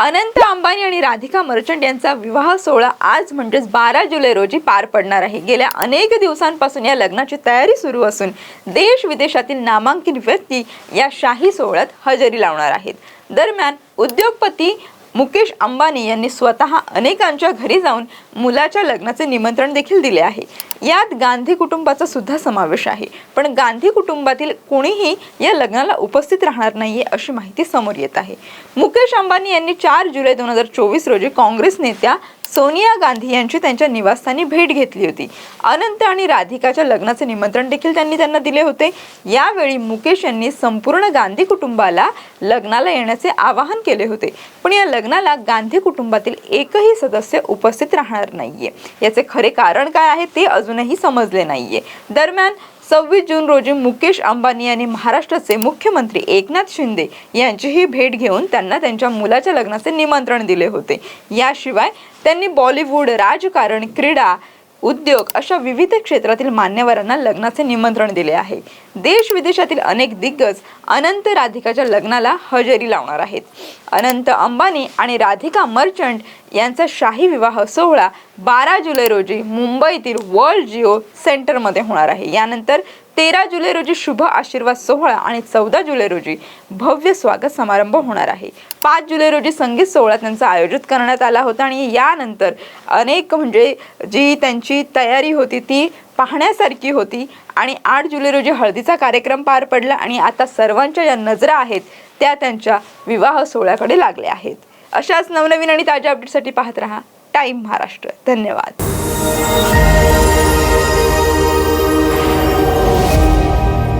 अनंत अंबानी आणि राधिका मर्चंट यांचा विवाह सोहळा आज म्हणजेच बारा जुलै रोजी पार पडणार आहे. गेल्या अनेक दिवसांपासून या लग्नाची तयारी सुरू असून देश विदेशातील नामांकित व्यक्ती या शाही सोहळ्यात हजेरी लावणार आहेत. दरम्यान उद्योगपती मुकेश अंबानी यांनी स्वतः अनेकांच्या घरी जाऊन मुलाच्या लग्नाचे निमंत्रण देखील दिले आहे. यात गांधी कुटुंबाचा सुद्धा समावेश आहे. पण गांधी कुटुंबातील कोणीही या लग्नाला उपस्थित राहणार नाहीये अशी माहिती समोर येत आहे. मुकेश अंबानी यांनी चार जुलै दोन हजार चोवीस रोजी काँग्रेस नेत्या सोनिया गांधी यांची त्यांच्या निवासस्थानी भेट घेतली होती. अनंत आणि राधिकाच्या लग्नाचे निमंत्रण देखील त्यांनी त्यांना दिले होते. यावेळी मुकेश यांनी संपूर्ण गांधी कुटुंबाला लग्नाला येण्याचे आवाहन केले होते. पण या लग्नाला गांधी कुटुंबातील एकही सदस्य उपस्थित राहणार नाहीये. याचे खरे कारण काय आहे ते अजूनही समजले नाहीये. दरम्यान सव्वीस जून रोजी मुकेश अंबानी यांनी महाराष्ट्राचे मुख्यमंत्री एकनाथ शिंदे यांचीही भेट घेऊन त्यांना त्यांच्या मुलाच्या लग्नाचे निमंत्रण दिले होते. याशिवाय त्यांनी बॉलिवूड राजकारण क्रीडा उद्योग अशा विविध क्षेत्रातील मान्यवरांना लग्नाचे निमंत्रण दिले आहे. देश विदेशातील अनेक दिग्गज अनंत राधिकाच्या लग्नाला हजेरी लावणार आहेत. अनंत अंबानी आणि राधिका मर्चंट यांचा शाही विवाह सोहळा बारा जुलै रोजी मुंबईतील वर्ल्ड जिओ सेंटरमध्ये होणार आहे. यानंतर तेरा जुलै रोजी शुभ आशीर्वाद सोहळा आणि चौदा जुलै रोजी भव्य स्वागत समारंभ होणार आहे. पाच जुलै रोजी संगीत सोहळा त्यांचा आयोजित करण्यात आला होता आणि यानंतर अनेक म्हणजे जी त्यांची तयारी होती ती पाहण्यासारखी होती आणि आठ जुलै रोजी हळदीचा कार्यक्रम पार पडला आणि आता सर्वांच्या ज्या नजरा आहेत त्या त्यांच्या विवाह सोहळ्याकडे लागल्या आहेत. अशाच नवनवीन आणि ताज्या अपडेटसाठी पाहत रहा. टाईम महाराष्ट्र. धन्यवाद.